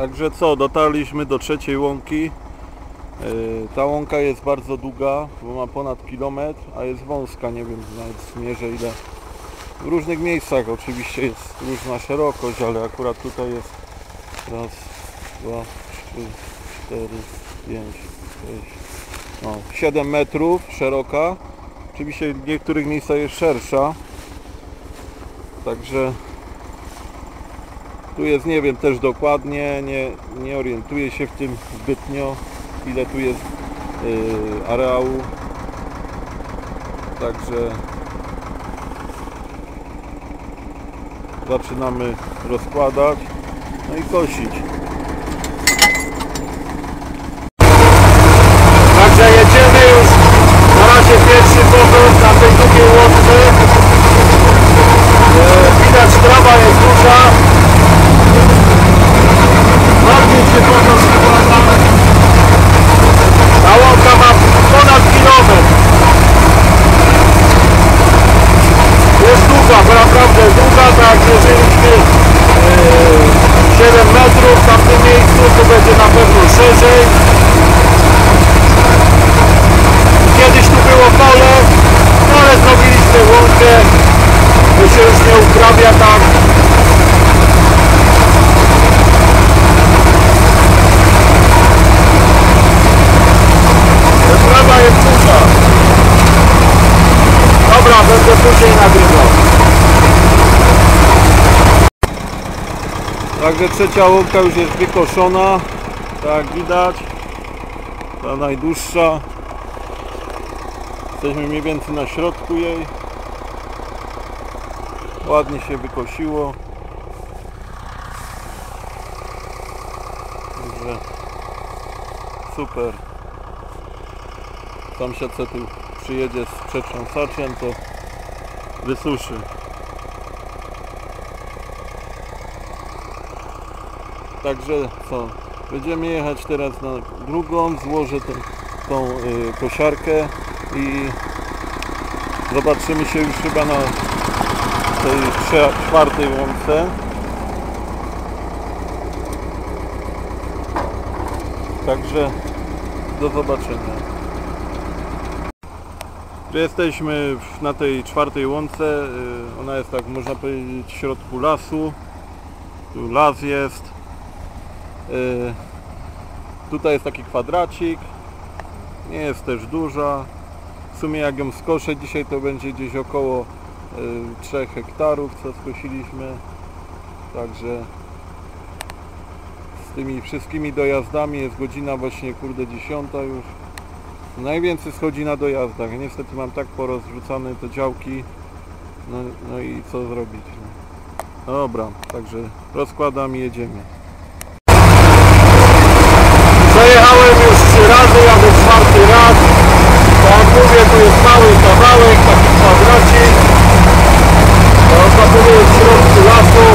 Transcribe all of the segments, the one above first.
Także co, dotarliśmy do trzeciej łąki. Yy, Ta łąka jest bardzo długa, bo ma ponad kilometr, a jest wąska, nie wiem, nawet zmierzę ile. W różnych miejscach oczywiście jest różna szerokość, ale akurat tutaj jest raz, dwa, trzy, cztery, pięć, sześć, no, 7 metrów szeroka. Oczywiście w niektórych miejscach jest szersza. Także tu jest, nie wiem też dokładnie, nie, nie orientuję się w tym zbytnio, ile tu jest yy, areału. Także zaczynamy rozkładać, no i kosić. Także jedziemy już na razie pierwszy powrót na tej drugiej łodce. E, Widać trawa jest duża. Ładnie się powrót składa. Ta łąka ma ponad kilometr. Jest długa, naprawdę długa, tak mierzyliśmy e, 7 metrów w tamtym miejscu, to będzie na pewno szerzej. Kiedyś tu było pole, no ale zrobiliśmy łąkę, to się już nie uprawia tak. Trawa jest duża. Dobra, będę później nagrywał. Także trzecia łąka już jest wykoszona, tak widać. Ta najdłuższa. Jesteśmy mniej więcej na środku jej. Ładnie się wykosiło. Także super. Sąsiad co tu przyjedzie z przetrząsaczem, to wysuszy. Także co? Będziemy jechać teraz na drugą, złożę tę, tą y, kosiarkę i zobaczymy się już chyba na tej czwartej łące. Także do zobaczenia. Tu Jesteśmy na tej czwartej łące. y, Ona jest tak można powiedzieć w środku lasu. Tu las jest. Y, Tutaj jest taki kwadracik. Nie jest też duża. W sumie jak ją skoszę dzisiaj to będzie gdzieś około y, 3 hektarów co skosiliśmy. Także z tymi wszystkimi dojazdami jest godzina właśnie kurde 10 już. Najwięcej schodzi na dojazdach. Niestety mam tak porozrzucane te działki. No, no i co zrobić? No. Dobra, także rozkładam i jedziemy. Przejechałem już trzy razy, jadę czwarty raz. Tak jak mówię, to jest mały kawałek, taki kwadracik. Można powiedzieć w środku lasu.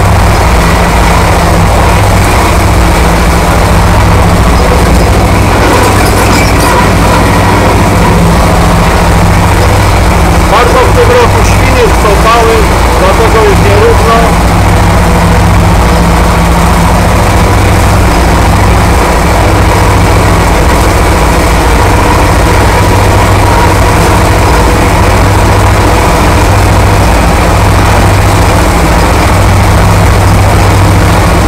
Bardzo w tym roku świnie stąpały, dlatego jest nierówno.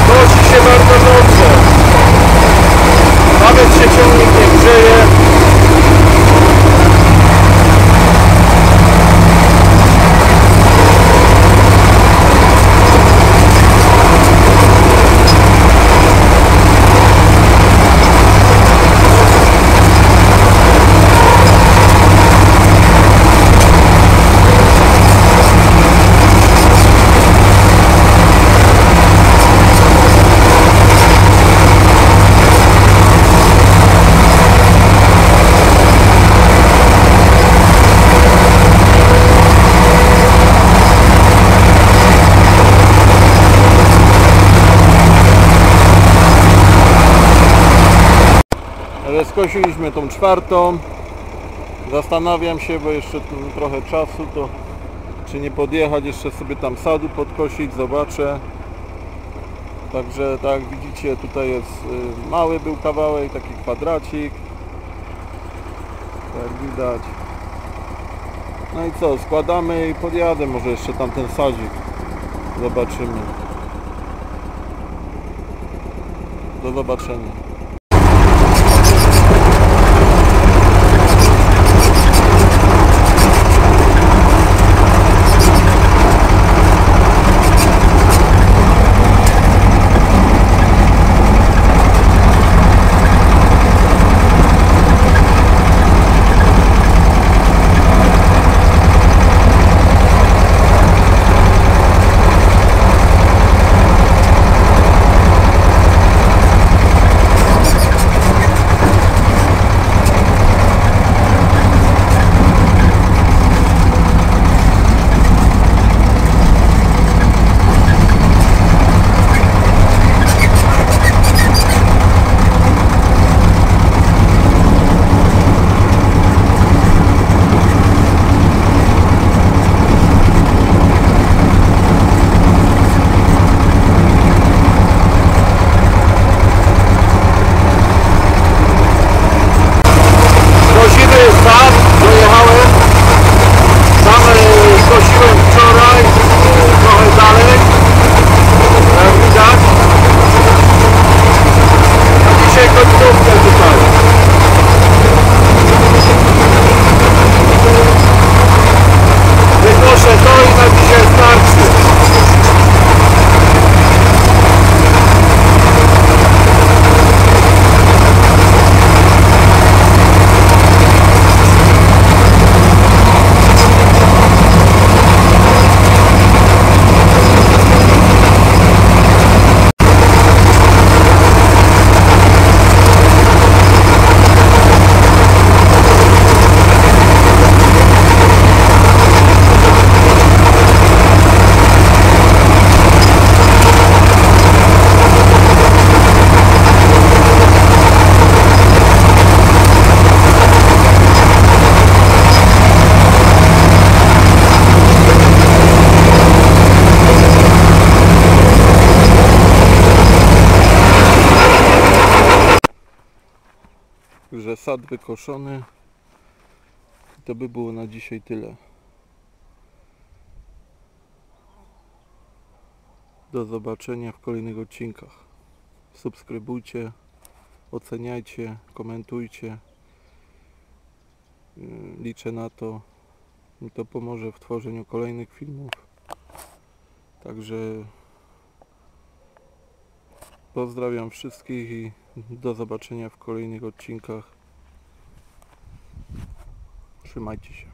Kosi się bardzo dobrze. Nawet się ciągnik nie grzeje. Ale skosiliśmy tą czwartą. Zastanawiam się, bo jeszcze trochę czasu, to czy nie podjechać jeszcze sobie tam sadu podkosić, zobaczę. Także tak widzicie tutaj jest y, mały był kawałek, taki kwadracik. Jak widać. No i co, składamy i podjadę może jeszcze tamten sadzik. Zobaczymy. Do zobaczenia. Także sad wykoszony. To by było na dzisiaj tyle. Do zobaczenia w kolejnych odcinkach. Subskrybujcie, oceniajcie, komentujcie. Yy, Liczę na to. Mi to pomoże w tworzeniu kolejnych filmów. Także Pozdrawiam wszystkich i do zobaczenia w kolejnych odcinkach. Trzymajcie się.